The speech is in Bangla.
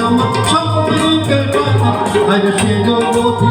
আমার সব পেটে আজ সে জগতি